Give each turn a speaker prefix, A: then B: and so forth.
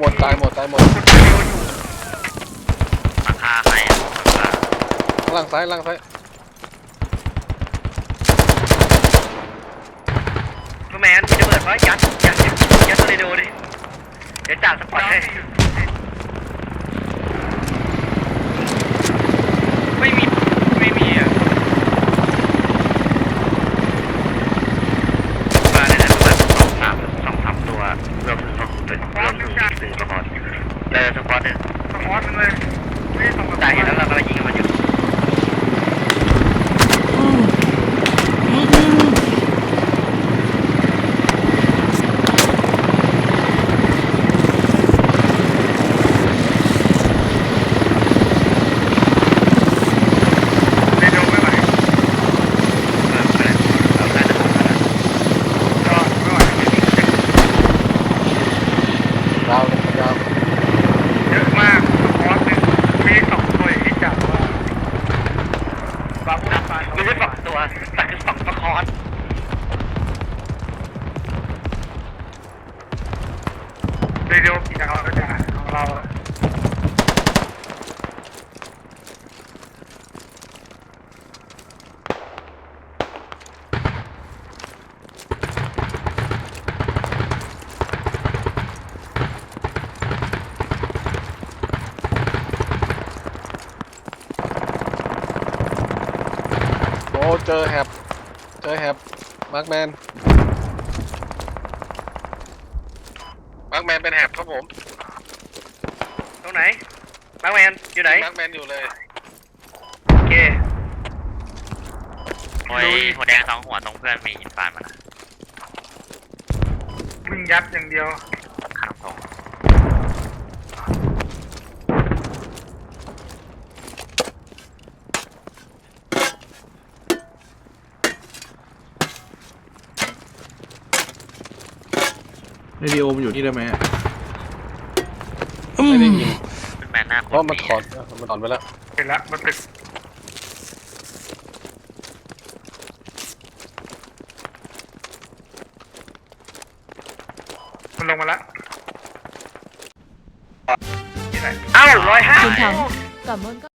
A: หมดตายหมดตายหมด
B: คนเดียวอยู่
C: หลังคาใครอะหลังคา
A: ล่างซ้ายล่างซ้าย
B: ลูกแมนมีระเบิดปะยัดยัดยัดตัวเรโดดิเดี๋ยวจ่าสปอตให้ไม่มีไม่มีอะมาได้แล้วแบบสองสามสองสามตัวรวมถึงเป็นรวมถึงถึงสปอตเออสปอตเนี่ย
D: สมอสเลยไม่ได้ส่งกระ
B: จ่ายเห็นแล้วเรากำลังยิงมันอยู่
D: เรดิโอไม่ไหว
B: เออเออเอาได้แล้ว
D: ก็ไม่ไหว
A: ดาวเลยดาว
D: เยอะมากสมอสหนึ่งมีสองตัวอย่างที่จับว่าบาบูฟาน
B: ไม่ใช่สองตัวแต่คือสองตะคอน
D: เรดิโอกี่ดาวก็จะของเรา
A: อ้เจอแฮบเจอแฮบมาร์กแมนมาร์กแมนเป็นแฮบครับผม
B: ตรงไหนแบ็คแมนอยู่ไหน
A: มาร์กแมนอยู่เลย
B: โอเค
C: โอ้ยหัวแดงสองหัวตรงเพื่อนมีอินฟานมานะ
D: วิ่งยัดอย่างเดียว
C: ข้างตรง
E: เรดิโอมันอยู่นี่ได้ไหมอะ
A: ไม่ได้ยิง
C: เป็นแมนหน้า
A: เพราะมันถอดมันถอดไปแล้ว
D: เสร็จแล้วมันตึกมันลงมาแล้วที่ไหน
B: เอ้าร้อยห้า
F: Chiến thắng. Cảm ơn các